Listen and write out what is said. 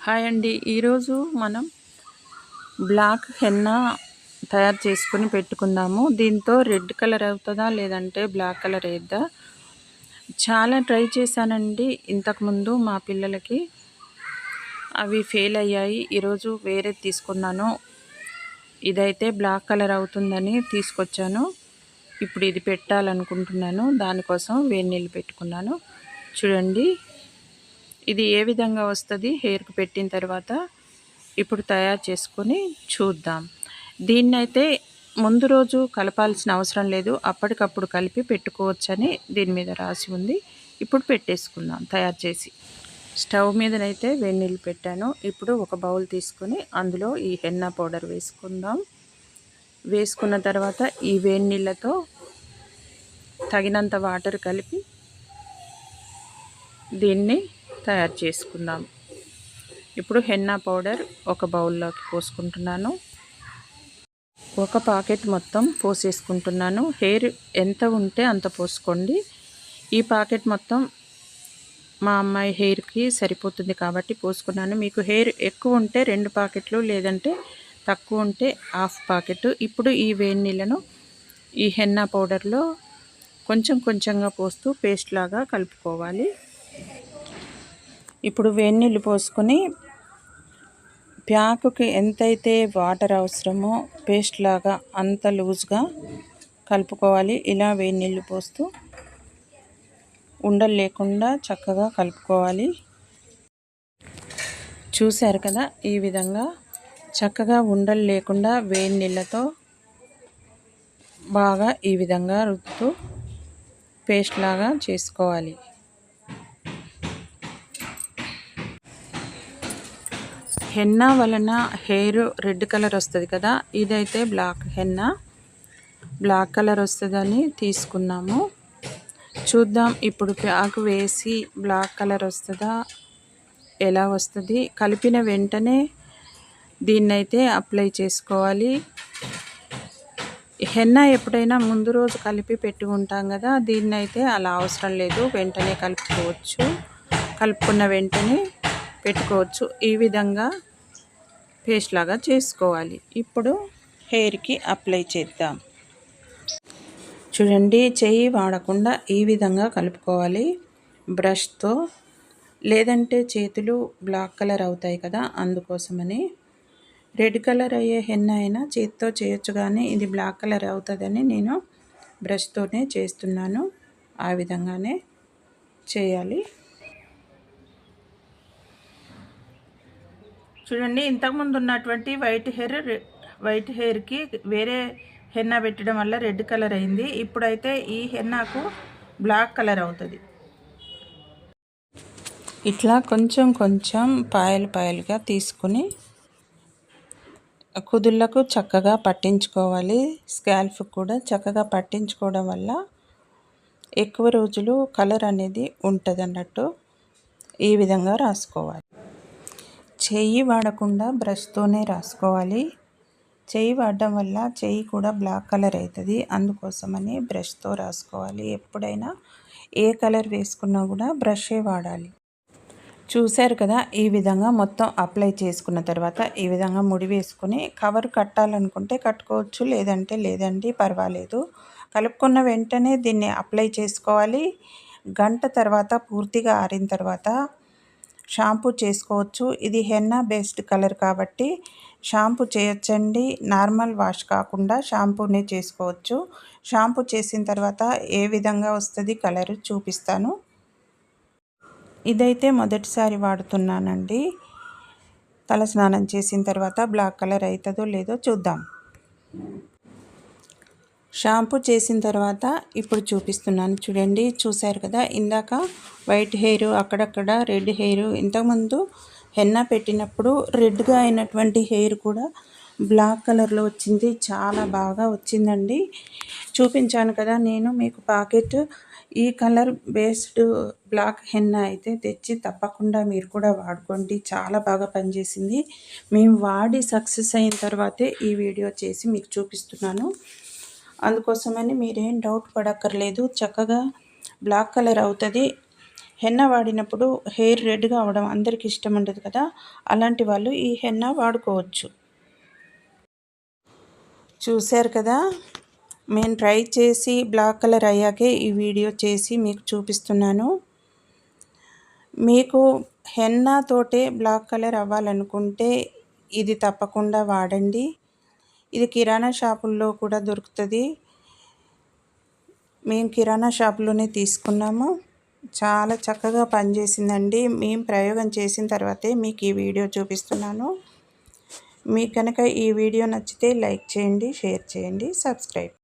Hi అండి. ఈరోజు మనం బ్లాక్ హెన్నా తయారు చేసుకుని పెట్టుకుందాము. దీంతో రెడ్ కలర్ అవుతుందా లేదంటే బ్లాక్ కలర్ వేద్దా? చాలా ట్రై చేశానండి. ఇంతకుముందు మా పిల్లలకి అవి ఫెయిల్ అయ్యాయి. ఈరోజు వేరే తీసుకున్నాను. ఇదైతే బ్లాక్ కలర్ అవుతుందని తీసుకొచ్చాను. ఇప్పుడు ఇది పెట్టాలనుకుంటున్నాను. దానికోసం వేడి నీళ్ళు పెట్టుకున్నాను. చూడండి. ఇది ఏ విధంగా వస్తుంది? హెయిర్కి పెట్టిన తర్వాత ఇప్పుడు తయారు చేసుకొని చూద్దాం. దీన్నైతే ముందు రోజు కలపాల్సిన అవసరం లేదు. అప్పటికప్పుడు కలిపి పెట్టుకోవచ్చని దీని మీద రాసి ఉంది. ఇప్పుడు పెట్టేసుకుందాం తయారు చేసి. స్టవ్ మీదనైతే వెన్నీళ్ళు పెట్టాను. ఇప్పుడు ఒక బౌల్ తీసుకొని అందులో ఈ హెన్న పౌడర్ వేసుకుందాం. వేసుకున్న తర్వాత ఈ వేడి నీళ్ళతో తగినంత వాటర్ కలిపి దీన్ని తయారు చేసుకుందాం. ఇప్పుడు హెన్నా పౌడర్ ఒక బౌల్లోకి పోసుకుంటున్నాను. ఒక పాకెట్ మొత్తం పోసేసుకుంటున్నాను. హెయిర్ ఎంత ఉంటే అంత పోసుకోండి. ఈ పాకెట్ మొత్తం మా అమ్మాయి హెయిర్కి సరిపోతుంది కాబట్టి పోసుకున్నాను. మీకు హెయిర్ ఎక్కువ ఉంటే రెండు పాకెట్లు లేదంటే తక్కువ ఉంటే హాఫ్ పాకెట్. ఇప్పుడు ఈ వేడి నీళ్ళను ఈ హెన్నా పౌడర్లో కొంచెం కొంచెంగా పోస్తూ పేస్ట్ లాగా కలుపుకోవాలి. ఇప్పుడు వేడి పోసుకొని ప్యాకుకి ఎంతైతే వాటర్ అవసరమో పేస్ట్ లాగా అంత లూజ్గా కలుపుకోవాలి. ఇలా వేడి నీళ్ళు పోస్తూ ఉండలు లేకుండా చక్కగా కలుపుకోవాలి. చూశారు కదా ఈ విధంగా చక్కగా ఉండలు లేకుండా వేడి నీళ్ళతో బాగా ఈ విధంగా రుద్దుతూ పేస్ట్ లాగా చేసుకోవాలి. హెన్నా వలన హెయిర్ రెడ్ కలర్ వస్తుంది కదా ఇదైతే బ్లాక్ హెన్నా. బ్లాక్ కలర్ వస్తుందని తీసుకున్నాము. చూద్దాం ఇప్పుడు ప్యాక్ వేసి బ్లాక్ కలర్ వస్తుందా ఎలా వస్తుంది. కలిపిన వెంటనే దీన్నైతే అప్లై చేసుకోవాలి. హెన్నా ఎప్పుడైనా ముందు రోజు కలిపి పెట్టుకుంటాం కదా దీన్నైతే అలా అవసరం లేదు వెంటనే కలుపుకోవచ్చు. కలుపుకున్న వెంటనే పెట్టుకోవచ్చు. ఈ విధంగా పేస్ట్ లాగా చేసుకోవాలి. ఇప్పుడు హెయిర్కి అప్లై చేద్దాం. చూడండి చెయ్యి వాడకుండా ఈ విధంగా కలుపుకోవాలి. బ్రష్తో లేదంటే చేతులు బ్లాక్ కలర్ అవుతాయి కదా అందుకోసమని. రెడ్ కలర్ అయ్యే హెన్న అయినా చేతితో చేయొచ్చు కానీ ఇది బ్లాక్ కలర్ అవుతుందని నేను బ్రష్తోనే చేస్తున్నాను. ఆ విధంగానే చేయాలి. చూడండి ఇంతకుముందు ఉన్నటువంటి వైట్ హెయిర్ వైట్ హెయిర్కి వేరే హెన్నా పెట్టడం వల్ల రెడ్ కలర్ అయింది. ఇప్పుడైతే ఈ హెన్నాకు బ్లాక్ కలర్ అవుతుంది. ఇట్లా కొంచెం కొంచెం పాయలు పాయలుగా తీసుకుని కుదుళ్ళకు చక్కగా పట్టించుకోవాలి. స్కాల్ఫ్ కూడా చక్కగా పట్టించుకోవడం వల్ల ఎక్కువ రోజులు కలర్ అనేది ఉంటుంది అన్నట్టు ఈ విధంగా రాసుకోవాలి. చెయ్యి వాడకుండా బ్రష్తోనే రాసుకోవాలి. చెయ్యి వాడడం వల్ల చెయ్యి కూడా బ్లాక్ కలర్ అవుతుంది అందుకోసమని బ్రష్తో రాసుకోవాలి. ఎప్పుడైనా ఏ కలర్ వేసుకున్నా కూడా బ్రషే వాడాలి. చూశారు కదా ఈ విధంగా మొత్తం అప్లై చేసుకున్న తర్వాత ఈ విధంగా ముడి వేసుకొని కవర్ కట్టాలనుకుంటే కట్టుకోవచ్చు లేదంటే లేదండి పర్వాలేదు. కలుపుకున్న వెంటనే దీన్ని అప్లై చేసుకోవాలి. గంట తర్వాత పూర్తిగా ఆరిన తర్వాత షాంపూ చేసుకోవచ్చు. ఇది హెన్నా బేస్డ్ కలర్ కాబట్టి షాంపూ చేయొచ్చండి. నార్మల్ వాష్ కాకుండా షాంపూనే చేసుకోవచ్చు. షాంపూ చేసిన తర్వాత ఏ విధంగా వస్తుంది కలర్ చూపిస్తాను. ఇదైతే మొదటిసారి వాడుతున్నానండి. తల స్నానం చేసిన తర్వాత బ్లాక్ కలర్ అవుతుందో లేదో చూద్దాం. షాంపూ చేసిన తర్వాత ఇప్పుడు చూపిస్తున్నాను. చూడండి చూశారు కదా? ఇందాక వైట్ హెయిర్ అక్కడక్కడ రెడ్ హెయిర్. ఇంతకుముందు హెన్నా పెట్టినప్పుడు రెడ్గా అయినటువంటి హెయిర్ కూడా బ్లాక్ కలర్లో వచ్చింది. చాలా బాగా వచ్చిందండి. చూపించాను కదా నేను మీకు పాకెట్. ఈ కలర్ బేస్డ్ బ్లాక్ హెన్నా అయితే తెచ్చి తప్పకుండా మీరు కూడా వాడుకోండి. చాలా బాగా పనిచేసింది. మేము వాడి సక్సెస్ అయిన తర్వాతే ఈ వీడియో చేసి మీకు చూపిస్తున్నాను. అందుకోసమని మీరేం డౌట్ పడక్కర్లేదు. చక్కగా బ్లాక్ కలర్ అవుతుంది. హెన్న వాడినప్పుడు హెయిర్ రెడ్గా అవడం అందరికి ఇష్టం ఉండదు కదా? అలాంటి వాళ్ళు ఈ హెన్న వాడుకోవచ్చు. చూశారు కదా? నేను ట్రై చేసి బ్లాక్ కలర్ అయ్యాకే ఈ వీడియో చేసి మీకు చూపిస్తున్నాను. మీకు హెన్నతోటే బ్లాక్ కలర్ అవ్వాలనుకుంటే ఇది తప్పకుండా వాడండి. ఇది కిరాణా షాపుల్లో కూడా దొరుకుతుంది. మేము కిరాణా షాపులోనే తీసుకున్నాము. చాలా చక్కగా పనిచేసిందండి. మేము ప్రయోగం చేసిన తర్వాతే మీకు ఈ వీడియో చూపిస్తున్నాను. మీకు కనుక ఈ వీడియో నచ్చితే లైక్ చేయండి షేర్ చేయండి సబ్స్క్రైబ్